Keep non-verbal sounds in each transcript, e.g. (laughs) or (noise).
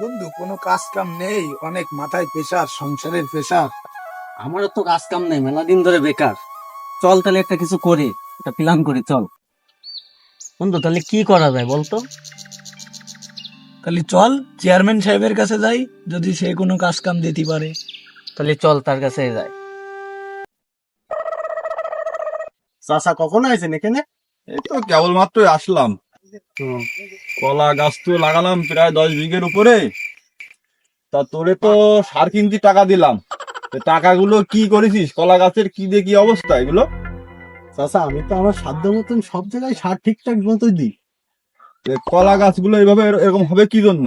বন্ধু কোনো কাজ কাম নেই অনেক মাথায় প্রেশার সংসারের প্রেশার আমারও তো কাজ কাম নেই মেলা দিন ধরে বেকার। চল তাহলে একটা কিছু করি একটা প্ল্যান করি চল। বন্ধু তাহলে কি করা যায় বলতো তাহলে চল চেয়ারম্যান সাহেবের কাছে যাই যদি সে কোনো কাজ কাম দিতে পারে। তাহলে চল তার কাছে যাই। চাচা কখন আইছেন এখানে? এই তো কেবলমাত্রই আসলাম। কলা গাছ তো লাগালাম প্রায় দশ বিঘের উপরে। তা তোরে তো সার কিনতে টাকা দিলাম। তো টাকাগুলো কি করেছিস? কলা গাছের কি দিয়ে কি অবস্থা এগুলো? চাচা আমি তো আমার সাধ্য মতন সব জায়গায় সার ঠিকঠাক মতোই দিই। কলা গাছগুলো এইভাবে এরকম হবে কি জন্য?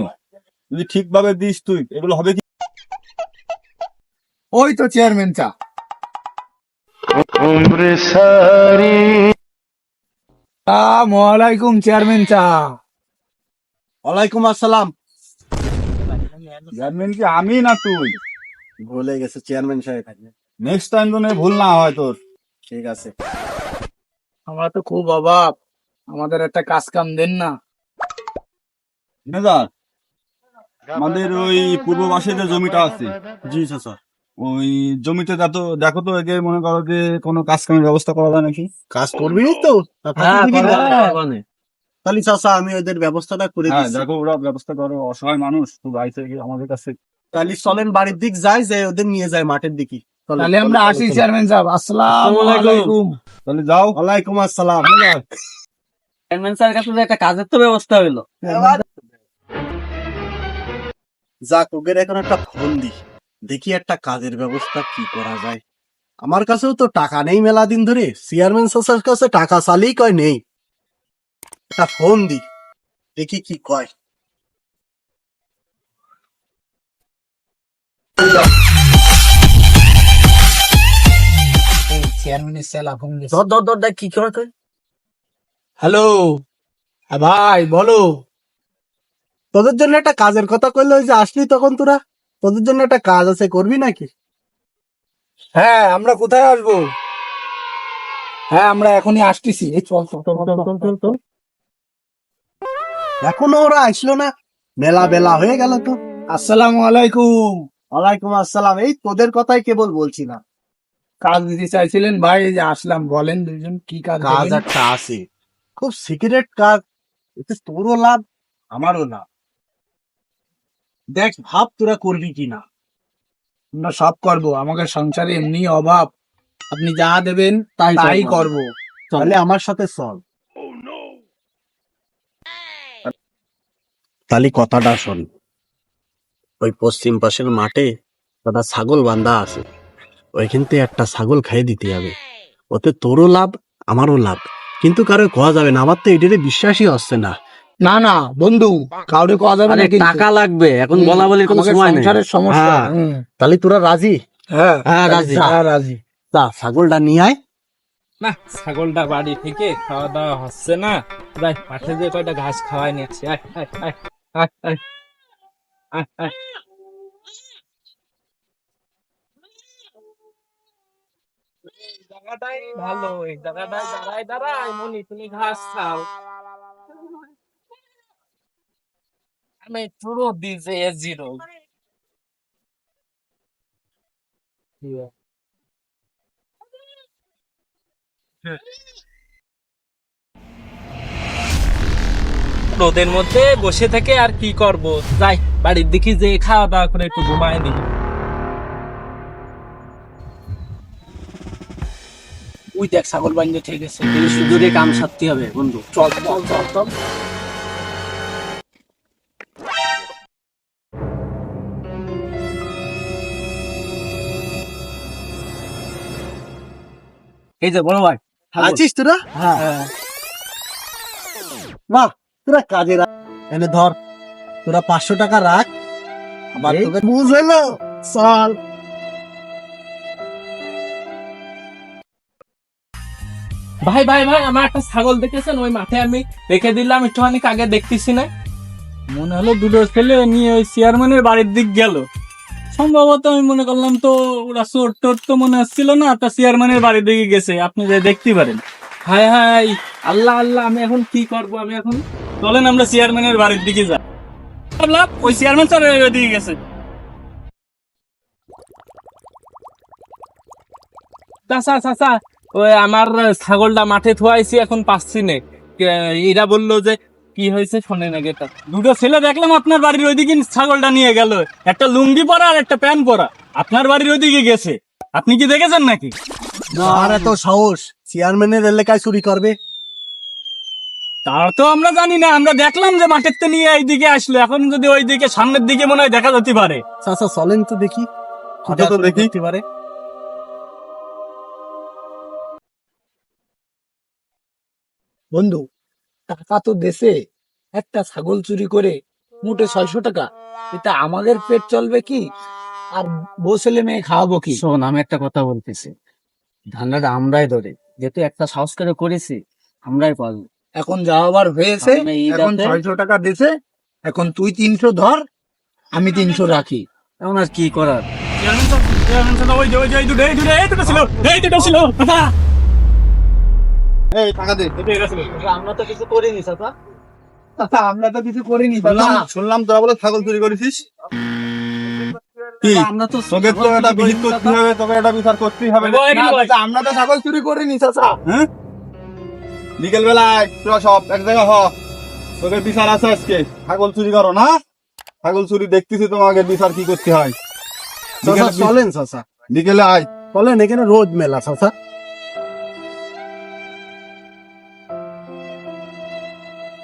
যদি ঠিকভাবে দিস তুই এগুলো হবে কি? ওই তো চেয়ারম্যান চা। চেয়ারম্যান চা। ওয়ালাইকুম আসসালাম। চেয়ারম্যান কি আমি না তুই? ভুলে গেছে চেয়ারম্যান সাহেব। নেক্সট টাইম তো ভুল না হয় তোর। ঠিক আছে। আমরা তো খুব অভাব। আমাদের একটা কাজ কাম দেন না। আমাদের ওই পূর্ব পাশে যে জমিটা আছে। জি চাচা ওই জমিতে দেখো দেখো তো একে মনে করো যে কোনো কাজ কামের ব্যবস্থা করা যায় নাকি? কাজ করবি তো? হ্যাঁ? মানে তাহলে চাচা আমি ওদের ব্যবস্থাটা করে হ্যাঁ দেখো ওরা ব্যবস্থা করো অসহায় মানুষ তো গিয়ে আমাদের কাছে তাহলে চলেন বাড়ির দিক যাই যে ওদের নিয়ে যায় মাঠের দিকে। তাহলে আমরা আসি চেয়ারম্যান সাহেব। আসসালাম আলাইকুম। তাহলে যাও। ওয়ালাইকুম আসসালাম চেয়ারম্যান স্যারের কাছে একটা কাজের তো ব্যবস্থা হইল। যাক ওদের এখন একটা ফোন দি দেখি একটা কাজের ব্যবস্থা কি করা যায়। আমার কাছেও তো টাকা নেই মেলা দিন ধরে। চেয়ারম্যান চাচার কাছে টাকা চালেই কয় নেই। একটা ফোন দি দেখি কি কয়। চেয়ারম্যানের সেলা ফোন। ধর ধর ধর দেখ কি করে তুই হ্যালো হ্যাঁ ভাই বলো। তোদের জন্য একটা কাজের কথা কইলো ওই যে আসলি তখন তোরা। তোদের জন্য একটা কাজ আছে করবি নাকি? হ্যাঁ আমরা কোথায় আসব? হ্যাঁ আমরা এখনই আসতেছি। এই চল চল চল চল চল চল চল। এখনও ওরা আসলো না। মেলা বেলা হয়ে গেল তো। আসসালামু আলাইকুম। ওয়ালাইকুম আসসালাম। এই তোদের কথাই কেবল বলছি না কাজ দিতে চাইছিলেন? ভাই এই যে আসলাম। বলেন দুজন কি কাজ কাজ দেবেন? একটা আছে। খুব সিক্রেট কাজ। এতে তোরও লাভ আমারও লাভ। দেখ ভাব তোরা করবি কিনা। আমরা সব করব। আমাকে সংসারে এমনি অভাব। আপনি যা দেবেন তাই তাই করব। তাহলে আমার সাথে চল। তাহলে কথাটা শোন। ওই পশ্চিম পাশের মাঠে দাদা ছাগল বান্ধা আছে। ওইখান থেকে একটা ছাগল খাইয়ে দিতে হবে। ওতে তোরও লাভ আমারও লাভ। কিন্তু কারও কোয়া যাবে না। আমার তো এটারে বিশ্বাসই হচ্ছে না। না না বন্ধু কাউরে কোয়া যাবে না কিন্তু। টাকা লাগবে এখন বলা বলির কোনো সময় নেই সংসারের সমস্যা হ্যাঁ। তাহলে তোরা রাজি হ্যাঁ হ্যাঁ, রাজি। হ্যাঁ রাজি তা ছাগলটা নিয়ে আয় না ছাগলটা বাড়ি থেকে খাওয়া দাওয়া হচ্ছে না যাই মাঠে যে কয়টা ঘাস খাওয়াই নিচ্ছি আয়, আয়, আয়, আয়, আয়। আয়, আয়। এই জায়গাটাই ভালো এই জায়গাটায় দাঁড়ায় দাঁড়ায় মনি তুমি ঘাস খাও আমি পুরো দিছে এ জিরো রোদের মধ্যে বসে থেকে আর কি করব? যাই বাড়ির দিকে যে খাওয়া দাওয়া করে একটু ঘুমায় নি। ওই দেখ ছাগল বান্ধে ঠিক আছে এই সুযোগে কাম সারতে হবে বন্ধু। চল চল চল চল। এই যে বড় ভাই আছিস তোরা? হ্যাঁ। বাহ তোরা কাজে রাখ এনে ধর তোরা পাঁচশো টাকা রাখ আবার তোকে বুঝলো চল। ভাই ভাই ভাই আমার একটা ছাগল দেখেছেন? ওই মাঠে আমি রেখে দিলাম একটুখানি আগে দেখতেছি না। মনে হলো দুটো ছেলে নিয়ে ওই চেয়ারম্যানের বাড়ির দিক গেল। সম্ভবত আমি মনে করলাম তো ওরা চোর টোর তো মনে হচ্ছিল না, তা চেয়ারম্যানের বাড়ির দিকে গেছে। আপনি যে দেখতে পারেন। হাই হাই আল্লাহ আল্লাহ, আমি এখন কি করব, আমি এখন? চলেন আমরা চেয়ারম্যানের বাড়ির দিকে যাই। ভাবলাম ওই চেয়ারম্যান স্যার ওইদিকে গেছে। চাচা চাচা ওই আমার ছাগলটা মাঠে থুয়াইছি, এখন পাচ্ছি নে। এরা বলল যে কি হয়েছে শোনে না গেটা দুটো ছেলে দেখলাম আপনার বাড়ির ওইদিকে ছাগলটা নিয়ে গেল। একটা লুঙ্গি পরা আর একটা প্যান্ট পরা। আপনার বাড়ির ওইদিকে গেছে। আপনি কি দেখেছেন নাকি? আর এত সাহস। চেয়ারম্যানের এলাকায় চুরি করবে? তার তো আমরা জানি না। আমরা দেখলাম যে মাঠের তো নিয়ে এইদিকে আসলো। এখন যদি ওইদিকে সামনের দিকে মনে হয় দেখা যেতে পারে। চাচা চলেন তো দেখি। আচ্ছা তো দেখি। পারে। বন্ধু টাকা তো দেশে। একটা ছাগল চুরি করে মোটে ছয়শো টাকা। এটা আমাদের পেট চলবে কি? আর বউ ছেলে মেয়ে খাওয়াবো কি? শোন আমি একটা কথা বলতেছি। ধান্দাটা আমরাই ধরে। যেহেতু একটা সাহস করে করেছি আমরাই পারব। এখন যা আবার হয়েছে এখন আছে। ছয়শো টাকা দিছে এখন তুই তিনশো ধর আমি তিনশো রাখি। এখন আর কি করার? এই দুটো এই দুটো এই দুটো ছিল এই দুটো ছিল কথা এই টাকা দে। আমরা তো কিছু করিনি চাচা চাচা, (laughs) আমরা তো কিছু করিনি শুনলাম শুনলাম তোরা বলে ছাগল চুরি করেছিস? আমরা তো তোকে তো এটা বিহিত করতে হবে তোকে এটা বিচার করতেই হবে। ওই না, এদিকে ওই। চাচা, আমরা তো ছাগল চুরি করিনি চাচা হ্যাঁ? বিকেল বেলায় তোরা সব এক জায়গা হ। তোকে বিচার আছে আজকে। ছাগল চুরি করো না? ছাগল চুরি দেখতেছি তোমাকে বিচার কি করতে হয়? বিকেলে- চলেন চাচা বিকেলে আয়। চলেন এখানে রোজ মেলা চাচা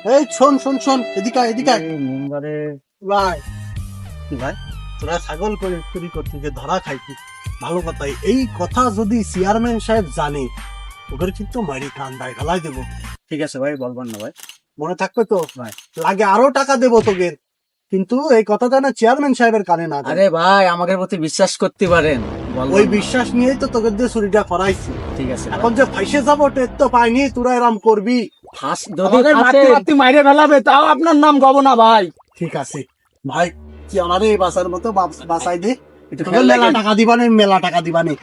এই শোন শোন শোন এদিকে এদিকে। মেম্বারে ভাই। ভাই? তোরা ছাগল করে চুরি করতে যে ধরা খাইতি ভালো কথা এই কথা যদি চেয়ারম্যান সাহেব জানে ওদের কিন্তু মারি কান্দায় ফেলাই দেবো। ঠিক আছে ভাই বলবেন না ভাই। মনে থাকবে তো? ভাই। লাগে আরও টাকা দেবো তোকে। কিন্তু এই কথাটা না চেয়ারম্যান সাহেবের কানে না। আরে ভাই আমাদের প্রতি বিশ্বাস করতে পারেন। ওই বিশ্বাস নিয়েই তো তোকে দিয়ে চুরিটা করাইছি। ঠিক আছে এখন যে ফাইসে যাব টের তো পাইনি তোরা এরম করবি। ফাঁস যদি মারতে মারতে মাইরে ফেলাবে তাও আপনার নাম গব না ভাই। ঠিক আছে। ভাই কি আমারে এই বাসার মতো বাসাই দে? মেলা টাকা দিবানে মেলা টাকা দিবানে।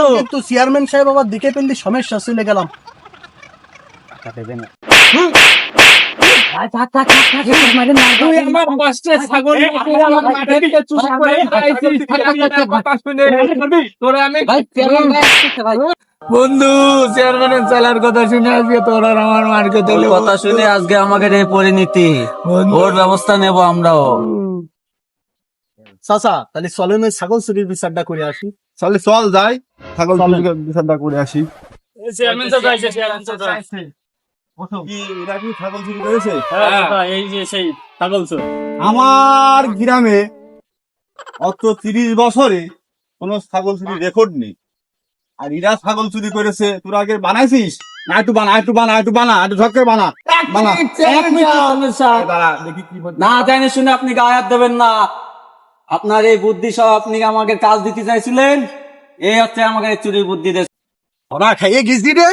তো? কিন্তু চেয়ারম্যান সাহেব আবার দিকে পেলে সমস্যা চলে গেলাম। টাকা দেবেন। না। ছাগল কথা বন্ধু চেয়ারম্যানের চালার কথা শুনে আজকে তোর আর আমার মার্কে ওর কথা শুনে আজকে আমাদের এই পরিণতি ওর ব্যবস্থা নেব আমরাও। চাচা তাহলে চলেন ওই ছাগল চুরির বিচারটা করে আসি। তাহলে চল যাই। ছাগল চুরির বিচারটা করে আসি। চেয়ারম্যান চেয়ারম্যান হ্যাঁ, এই যে সেই ছাগল চোর। আমার গ্রামে অত তিরিশ বছরে কোনো ছাগল চুরি রেকর্ড নেই। আর ইরা ছাগল চুরি করেছে তোর আগে বানাইছিস? না একটু বানা একটু বানা একটু বানা একটু বানা। না শুনে আপনি গায়ে দেবেন না। আপনার এই বুদ্ধি সব আপনি আমাকে কাজ দিতে চাইছিলেন এই হচ্ছে আমাকে চুরির বুদ্ধি দেশ ওরা খাইয়ে গেছি রে